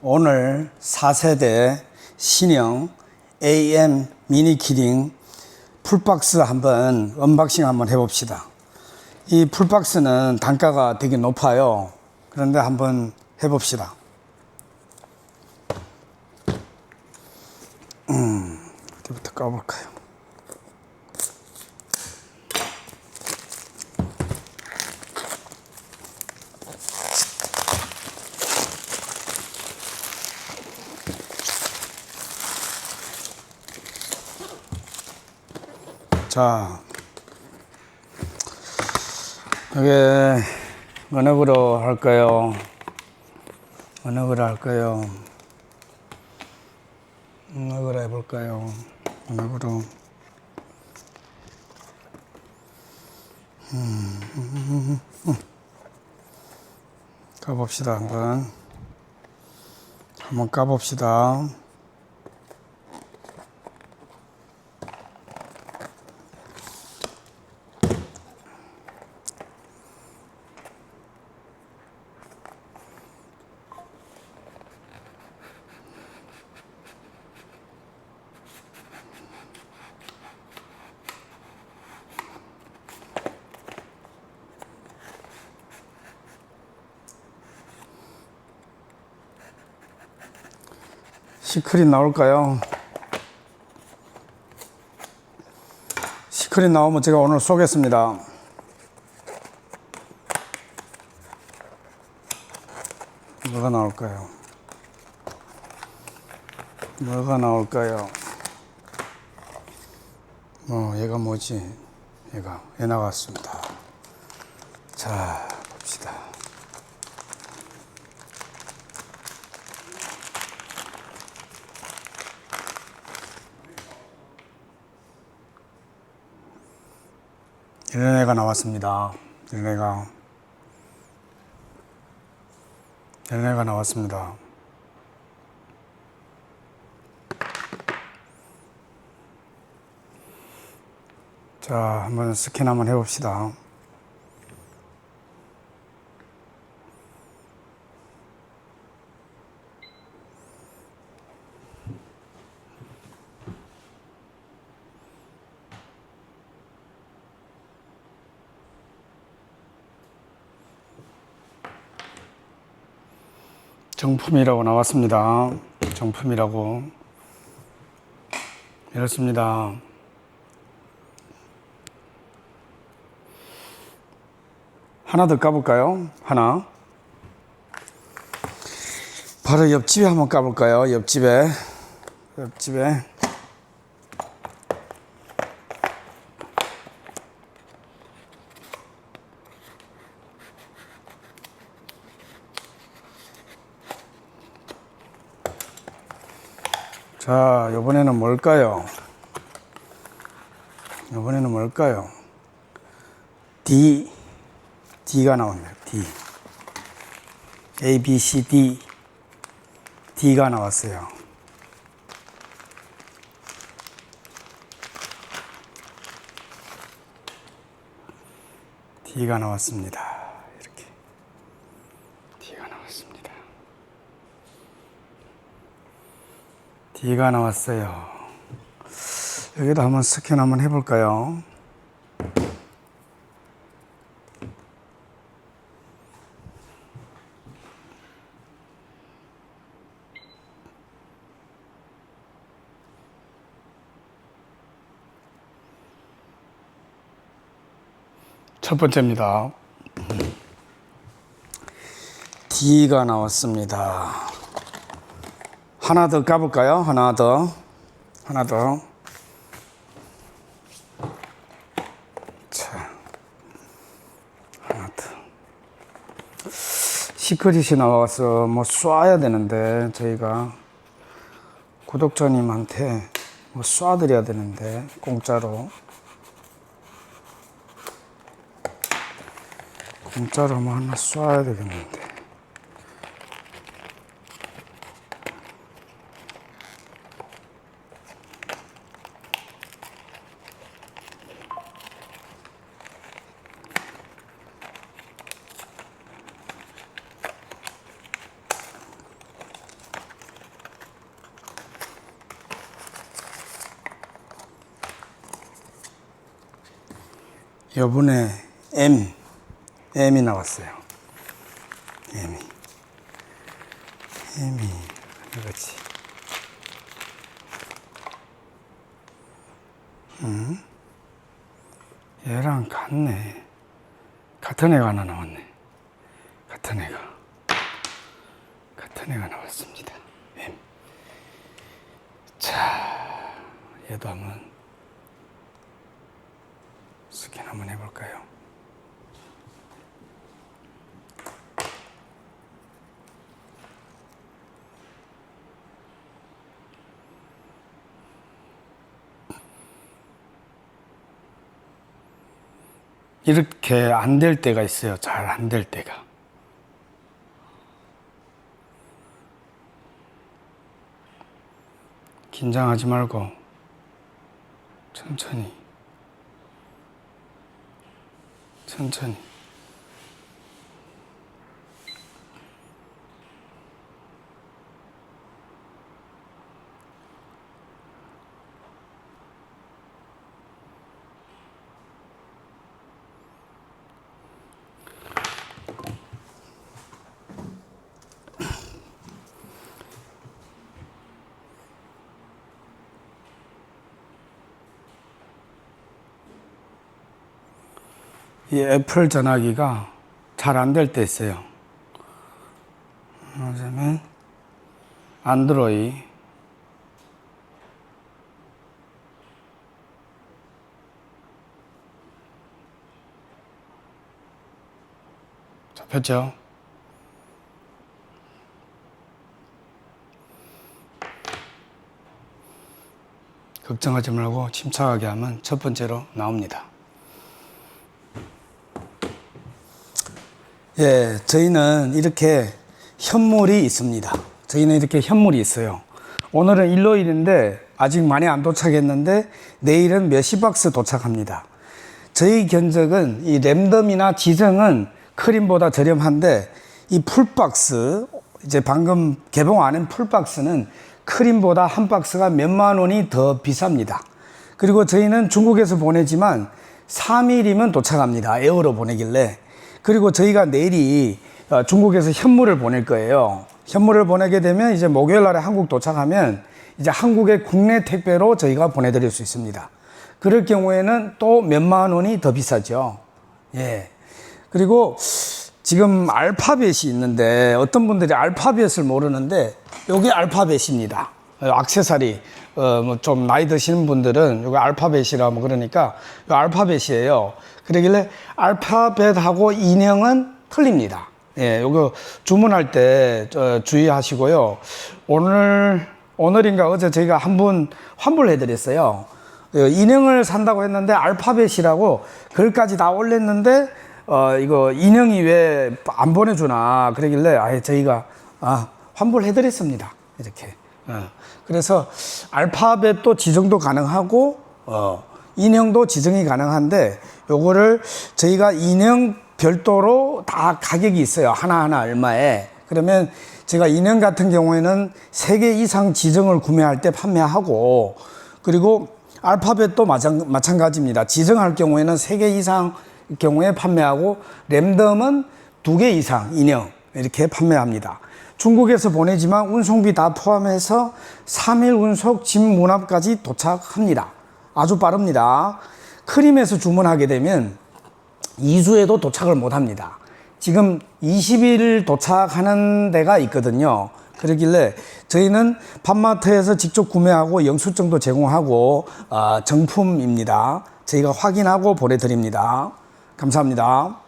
오늘 4세대 신형 AM 미니 키링 풀박스 한번 언박싱 한번 해봅시다. 이 풀박스는 단가가 되게 높아요. 그런데 한번 해봅시다. 음, 어디부터 까볼까요? 자, 이게 어느 거로 할까요? 어느 거로 할까요? 어느 거로 해볼까요? 어느 거로? 음, 음, 음. 가봅시다, 한번. 한번 까봅시다. 시크릿 나올까요? 시크릿 나오면 제가 오늘 쏘겠습니다. 뭐가 나올까요? 뭐가 나올까요? 뭐 얘가 뭐지? 얘가 얘 나갔습니다. 자 이런 애가 나왔습니다. 이런 애가 이런 애가 나왔습니다. 자, 한번 스캔 한번 해봅시다. 정품이라고 나왔습니다. 정품이라고. 이렇습니다. 하나 더 까볼까요? 하나. 바로 옆집에 한번 까볼까요? 옆집에. 옆집에. 자, 이번에는 뭘까요? 이번에는 뭘까요? D, D가 나왔네요. D. A, B, C, D. D가 나왔어요. D가 나왔습니다. 이렇게. D가 나왔습니다. D가 나왔어요. 여기다 한번 스캔 한번 해볼까요? 첫 번째입니다. D가 나왔습니다. 하나 더 까볼까요? 하나 더. 하나 더. 자, 하나 더. 시크릿이 나와서 뭐 쏴야 되는데, 저희가 구독자님한테 뭐 쏴드려야 되는데, 공짜로. 공짜로 뭐 하나 쏴야 되겠는데. 요번에 M, M이 나왔어요. M이. M이, 그렇지. 음? 얘랑 같네. 같은 애가 하나 나왔네. 같은 애가. 같은 애가 나왔습니다. M. 자, 얘도 한번 스캔 한번 해볼까요? 이렇게 안 될 때가 있어요. 잘 안 될 때가. 긴장하지 말고 천천히 천천히 이 애플 전화기가 잘 안 될 때 있어요. 그러자면 안드로이 잡혔죠? 걱정하지 말고 침착하게 하면 첫 번째로 나옵니다. 예, 저희는 이렇게 현물이 있습니다. 저희는 이렇게 현물이 있어요. 오늘은 일요일인데 아직 많이 안 도착했는데 내일은 몇십 박스 도착합니다. 저희 견적은 이 랜덤이나 지정은 크림보다 저렴한데 이 풀박스 이제 방금 개봉 안 한 풀박스는 크림보다 한 박스가 몇만 원이 더 비쌉니다. 그리고 저희는 중국에서 보내지만 3일이면 도착합니다. 에어로 보내길래. 그리고 저희가 내일이 어, 중국에서 현물을 보낼 거예요. 현물을 보내게 되면 이제 목요일 날에 한국 도착하면 이제 한국의 국내 택배로 저희가 보내드릴 수 있습니다. 그럴 경우에는 또 몇만 원이 더 비싸죠. 예. 그리고 지금 알파벳이 있는데 어떤 분들이 알파벳을 모르는데 여기 알파벳입니다. 어, 악세사리 어, 뭐 좀 나이 드시는 분들은 여기 알파벳이라 뭐 그러니까 이 알파벳이에요. 그러길래 알파벳하고 인형은 틀립니다. 예, 요거 주문할 때 저, 주의하시고요. 오늘 오늘인가 어제 저희가 한 분 환불해 드렸어요. 어, 인형을 산다고 했는데 알파벳이라고 글까지 다 올렸는데 어 이거 인형이 왜 안 보내주나 그러길래 아예 저희가 아 환불해 드렸습니다 이렇게 어. 그래서 알파벳도 지정도 가능하고 어 인형도 지정이 가능한데 요거를 저희가 인형 별도로 다 가격이 있어요 하나하나 얼마에 그러면 제가 인형 같은 경우에는 세 개 이상 지정을 구매할 때 판매하고 그리고 알파벳도 마찬, 마찬가지입니다. 지정할 경우에는 세 개 이상 경우에 판매하고 랜덤은 두 개 이상 인형 이렇게 판매합니다. 중국에서 보내지만 운송비 다 포함해서 3일 운송 집 문 앞까지 도착합니다. 아주 빠릅니다. 크림에서 주문하게 되면 2주에도 도착을 못 합니다. 지금 20일 도착하는 데가 있거든요. 그러길래 저희는 팜마트에서 직접 구매하고 영수증도 제공하고 어, 정품입니다. 저희가 확인하고 보내드립니다. 감사합니다.